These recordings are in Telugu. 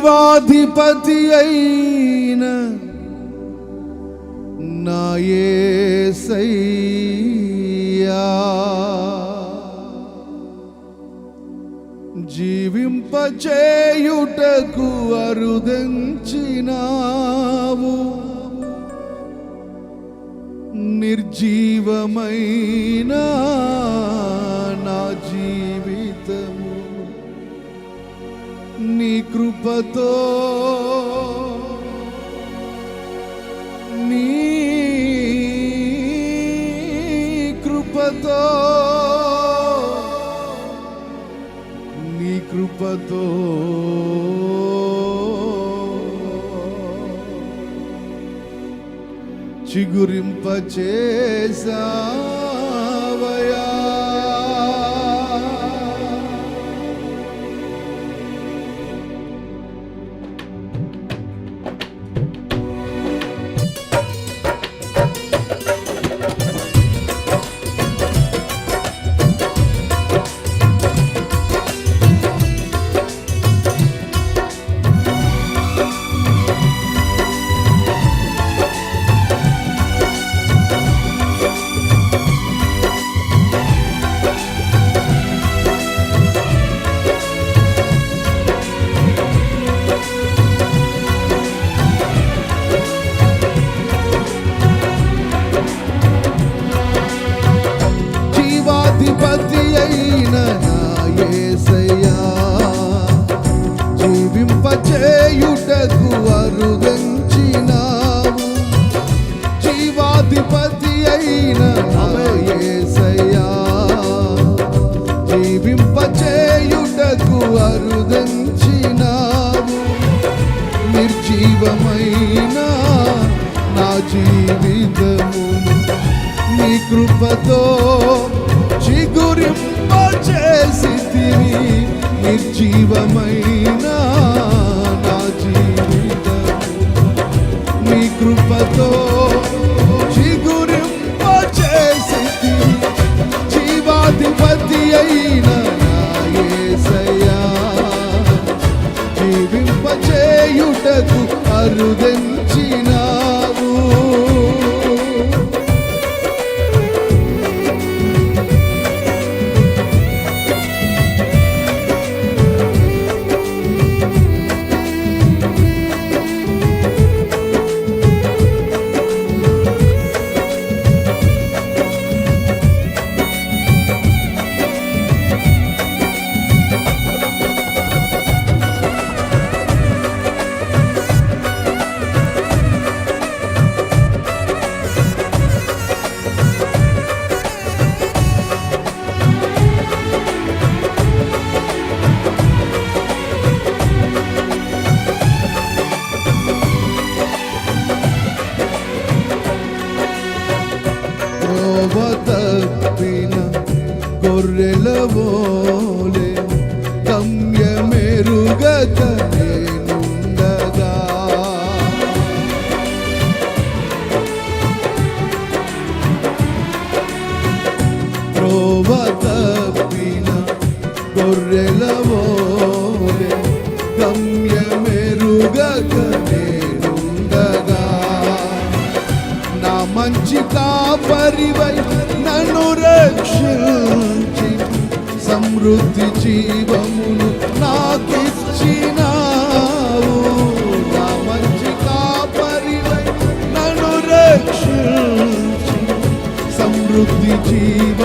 జీవాధిపతి అయిన నాయసయ్యా జీవింపచేయుటకు అరుదంచినావు. నిర్జీవమైన నా నీ కృపతో నీ కృపతో నీ కృపతో చిగురింప పతి అయిన నా యేసయ్యా. నిర్జీవమైన త్రోవ తప్పిన గొర్రెల వోలే గమ్యమెరుగక కాపరివై నన్ను రక్షించి సమృద్ధి జీవమును నాకిచ్చినావు. నా మంచి కాపరివై నన్ను రక్షించి సమృద్ధి జీవమును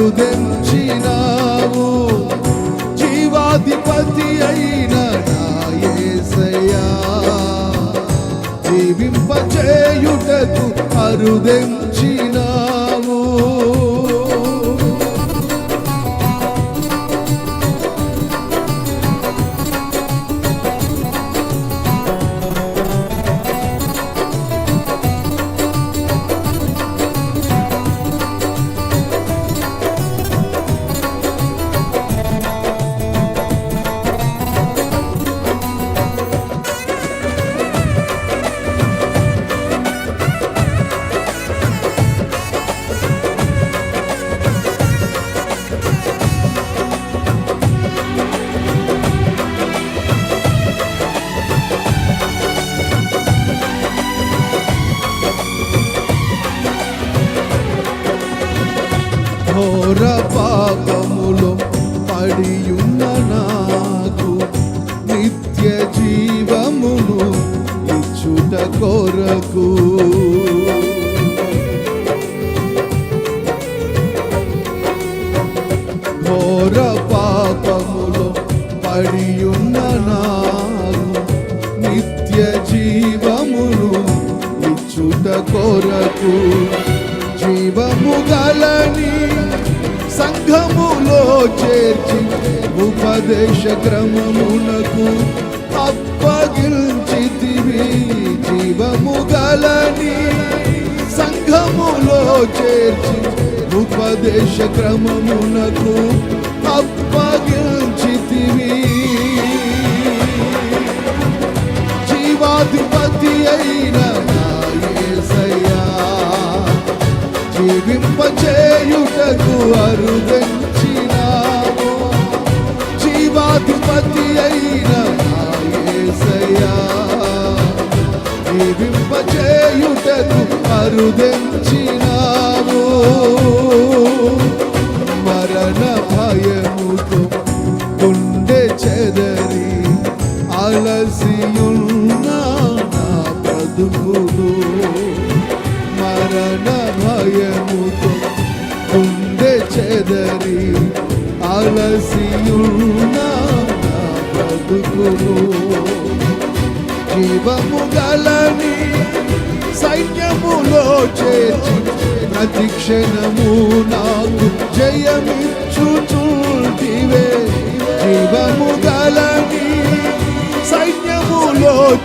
అరుదెంచినావు జీవాధిపతి అయిన నాయసయ్యా జీవింపచేయుటకు అరుదెంచినావు. కొరకు. ఘోర పాపములో పడియున్న నాకు నిత్య జీవమును ఇచ్చుట కొరకు. జీవము గలని సంఘములో చేర్చి ఉపదేశ క్రమమునకు జీవము సంఘములో చేర్చి ఉపదేశ క్రమమునకు అప్పగించితివి జీవాధిపతి అయిన జీవింపచేయుటకు అరుదెంచినావు. జీవాధిపతి అయిన జీవింపచేయుటకు అరుదెంచినావు.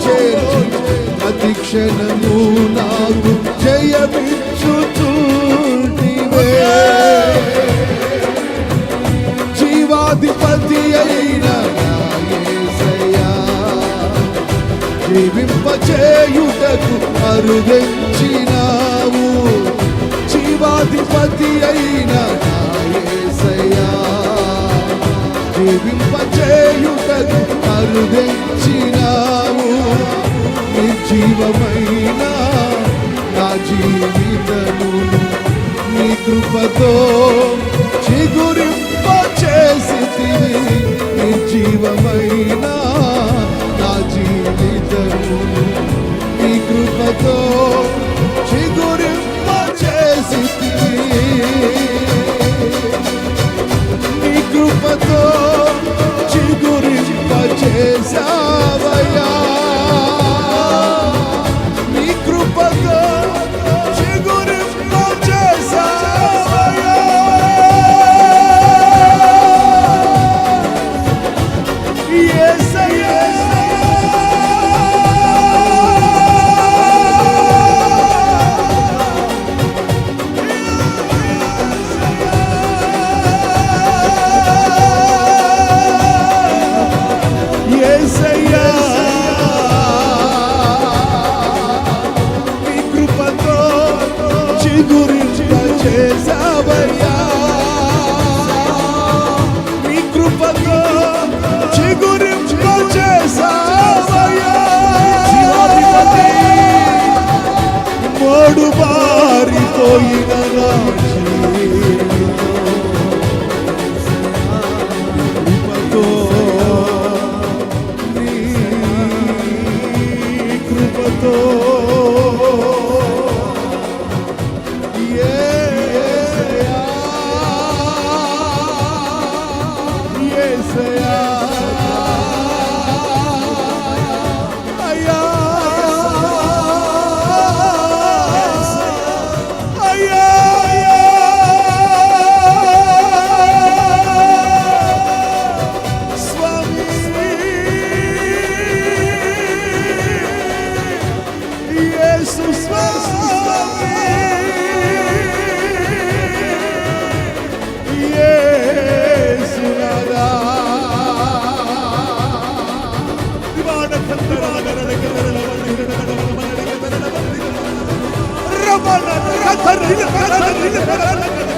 చేర్చి ప్రతి క్షణము నాకు జయమిచ్చుచుంటివే. జీవాధిపతి అయిన జీవింపచేయుటకు అరుదెంచినావు. జీవాధిపతి అయిన జీవింపచేయుటకు అరుదెంచినావు నిర్జీవమైన నా జీవితము నీ కృపతో చిగురింప చేసి నిర్జీవమైన నా జీవితము నీ కృపతో చిగురింప చేసి నీ కృపతో చిగురింపచేసావయ్యా నీ చిగురింపచేసావయ్యా నీ కృపతో చిగురింపచేసావయ్యా మోడు బారిపోయిన అయ్యా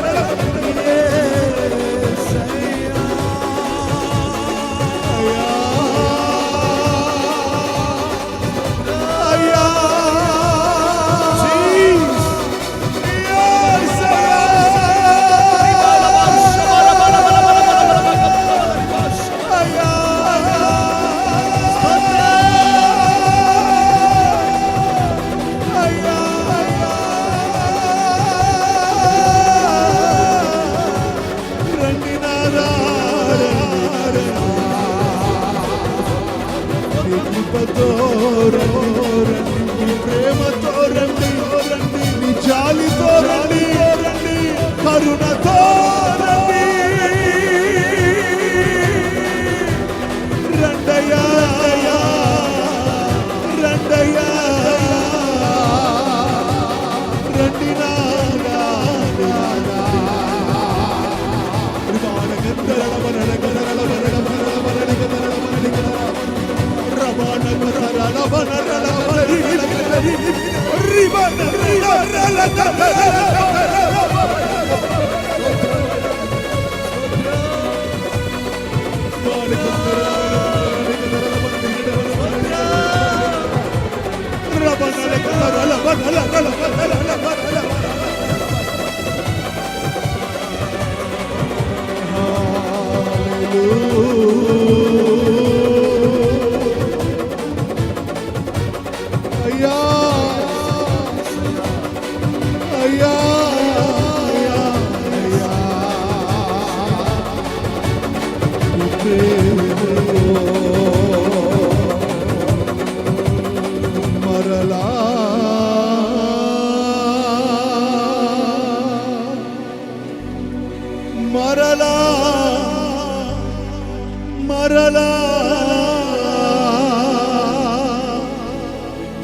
మరలా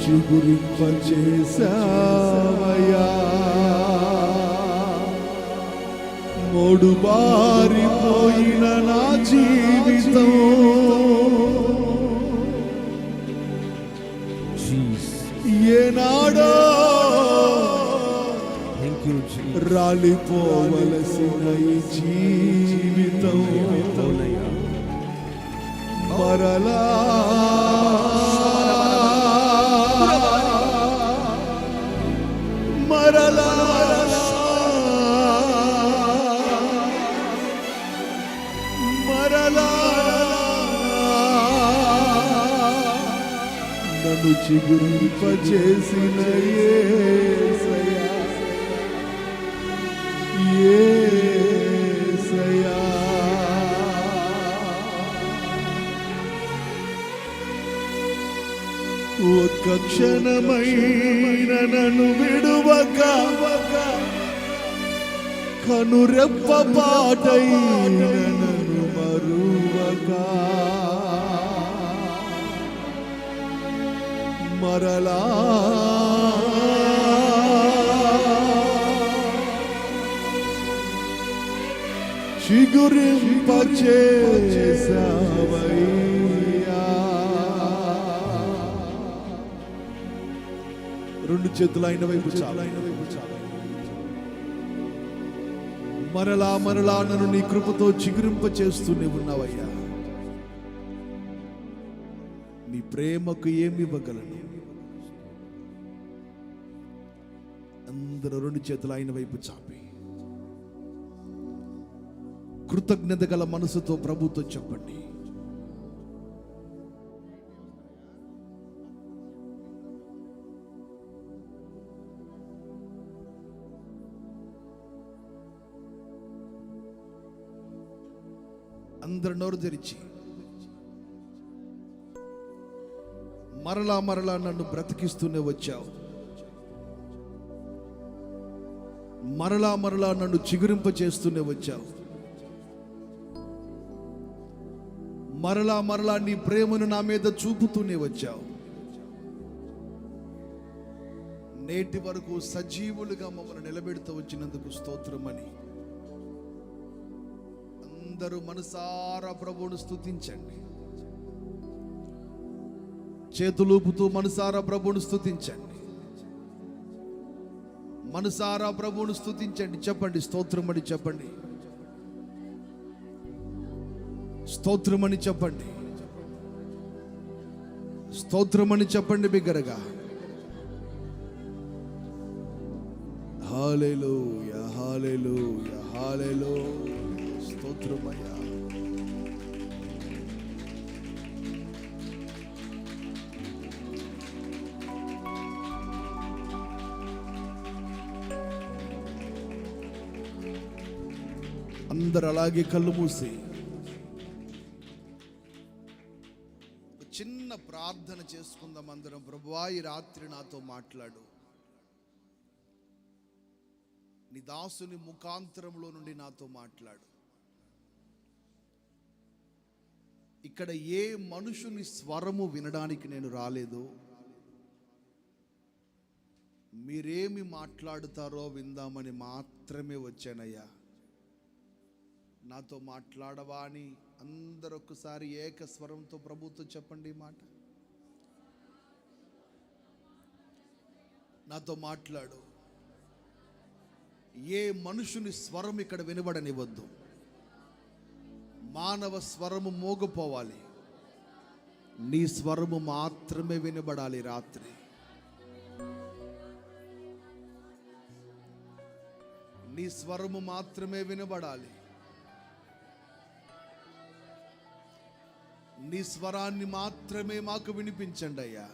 చిగురింపచేశావయ్యా. మూడు బారిపోయిన నా జీవితం. ఏనాడో రాలిపోవలసిన ఈ జీవితం. మరలా మరలా మరలా నన్ను చిగురింపచేసిన యేసయ్యా ఒక్క క్షణమైన నన్ను విడువక కనురెప్ప పాటైన నన్ను మరువక. మరలా చిగురింపచేసావయ్యా రెండు చేతులు ఆయన వైపు చాలు. ఆయన వైపు మరలా మరలా నన్ను నీ కృపతో చిగురింప చేస్తూనే ఉన్నావయ్యా. నీ ప్రేమకు ఏమి ఇవ్వగలను అందరూ రెండు చేతులు ఆయన వైపు చాపి. కృతజ్ఞత గల మనసుతో ప్రభుతో చెప్పండి. అందరు నోరు తెరిచి. మరలా మరలా నన్ను బ్రతికిస్తూనే వచ్చావు. మరలా మరలా నన్ను చిగురింప చేస్తూనే వచ్చావు. మరలా మరలా నీ ప్రేమను నా మీద చూపుతూనే వచ్చావు. నేటి వరకు సజీవులుగా మమ్మల్ని నిలబెడుతూ వచ్చినందుకు స్తోత్రమని. అందరూ మనసారా ప్రభువును స్థుతించండి చేతులూపుతూ మనసారా ప్రభువును స్థుతించండి మనసారా ప్రభువును స్థుతించండి చెప్పండి స్తోత్రమని చెప్పండి. స్తోత్రమని చెప్పండి. స్తోత్రమని చెప్పండి బిగ్గరగా. హాలేలు హాలేలు హాలేలు స్తోత్రమయ్యా అందరు అలాగే కళ్ళు మూసి ఒక చిన్న ప్రార్థన ప్రార్థన చేసుకుందాం అందరం. ప్రభువా ఈ రాత్రి నాతో మాట్లాడు. నీ దాసుని ముఖాంతరంలో నుండి నాతో మాట్లాడు. ఇక్కడ ఏ మనుషుని స్వరము వినడానికి నేను రాలేదు మీరేమి మాట్లాడుతారో విందామని మాత్రమే వచ్చానయ్యా. నాతో మాట్లాడవా అని అందరూ ఒక్కసారి ఏక స్వరంతో ప్రభుత్వం చెప్పండి మాట. నాతో మాట్లాడు. ఏ మనుషుని స్వరం ఇక్కడ వినబడనివ్వద్దు. మానవ స్వరము మోగపోవాలి. నీ స్వరము మాత్రమే వినబడాలి రాత్రి. నీ స్వరము మాత్రమే వినబడాలి. నీ స్వరాన్ని మాత్రమే మాకు వినిపించండి అయ్యా.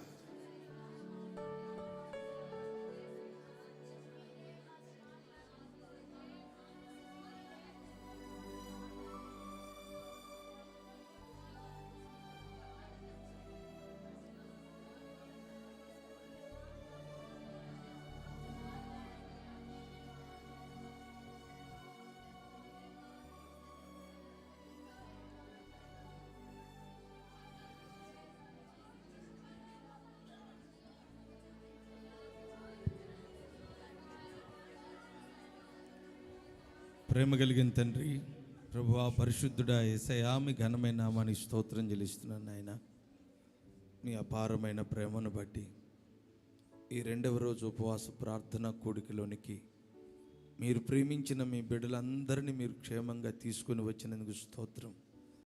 ప్రేమ కలిగిన తండ్రి ప్రభువా పరిశుద్ధుడా ఏసయా మీ ఘనమైన నామానికి స్తోత్రం చెల్లిస్తున్నాను ఆయన మీ అపారమైన ప్రేమను బట్టి ఈ రెండవ రోజు ఉపవాస ప్రార్థన కూడికలోనికి మీరు ప్రేమించిన మీ బిడ్డలందరినీ మీరు క్షేమంగా తీసుకుని వచ్చినందుకు స్తోత్రం.